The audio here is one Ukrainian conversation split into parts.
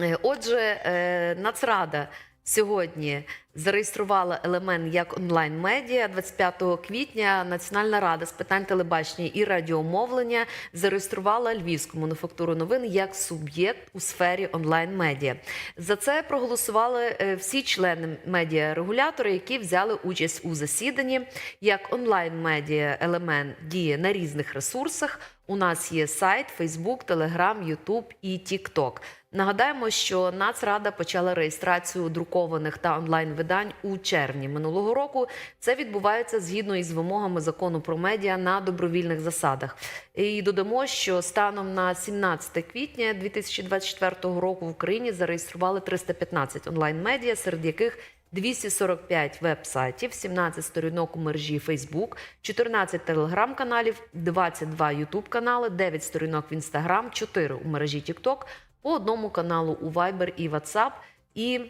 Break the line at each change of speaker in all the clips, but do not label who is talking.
Е, Отже, е, Нацрада сьогодні зареєструвала елемент як онлайн-медіа. 25 квітня Національна рада з питань телебачення і радіомовлення зареєструвала Львівську мануфактуру новин як суб'єкт у сфері онлайн-медіа. За це проголосували е, всі члени медіарегулятора, які взяли участь у засіданні. Як онлайн-медіа елемент діє на різних ресурсах. У нас є сайт, Facebook, Telegram, YouTube і TikTok. Нагадаємо, що Нацрада почала реєстрацію друкованих та онлайн-видань у червні минулого року. Це відбувається згідно із вимогами закону про медіа на добровільних засадах. І додамо, що станом на 17 квітня 2024 року в Україні зареєстрували 315 онлайн-медіа, серед яких 245 веб-сайтів, 17 сторінок у мережі Facebook, 14 телеграм-каналів, 22 ютуб-канали, 9 сторінок в Instagram, 4 у мережі TikTok, по одному каналу у Viber і WhatsApp і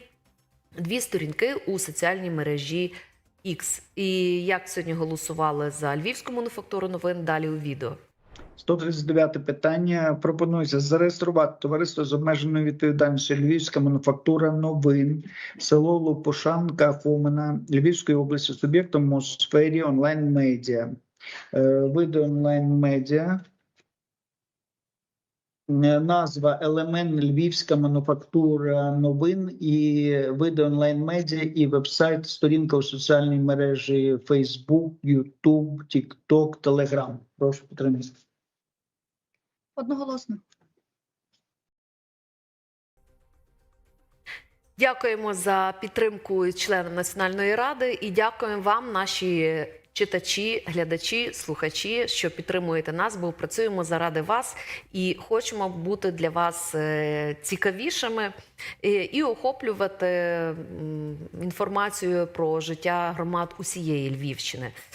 дві сторінки у соціальній мережі X. І як сьогодні голосували за львівську мануфактуру новин, далі у відео.
139 питання. Пропонується зареєструвати товариство з обмеженою відповідальністю Львівська мануфактура новин, село Лопушанка Фомина Львівської області суб'єктом у сфері онлайн-медіа. Е, Види онлайн-медіа. Е, Назва елемент Львівська мануфактура новин і види онлайн-медіа і веб-сайт, сторінка у соціальній мережі Facebook, YouTube, TikTok, Telegram. Прошу підтримати.
Одноголосно.
Дякуємо за підтримку членам Національної ради і дякуємо вам, наші читачі, глядачі, слухачі, що підтримуєте нас, бо працюємо заради вас і хочемо бути для вас е, цікавішими і охоплювати інформацію про життя громад усієї Львівщини.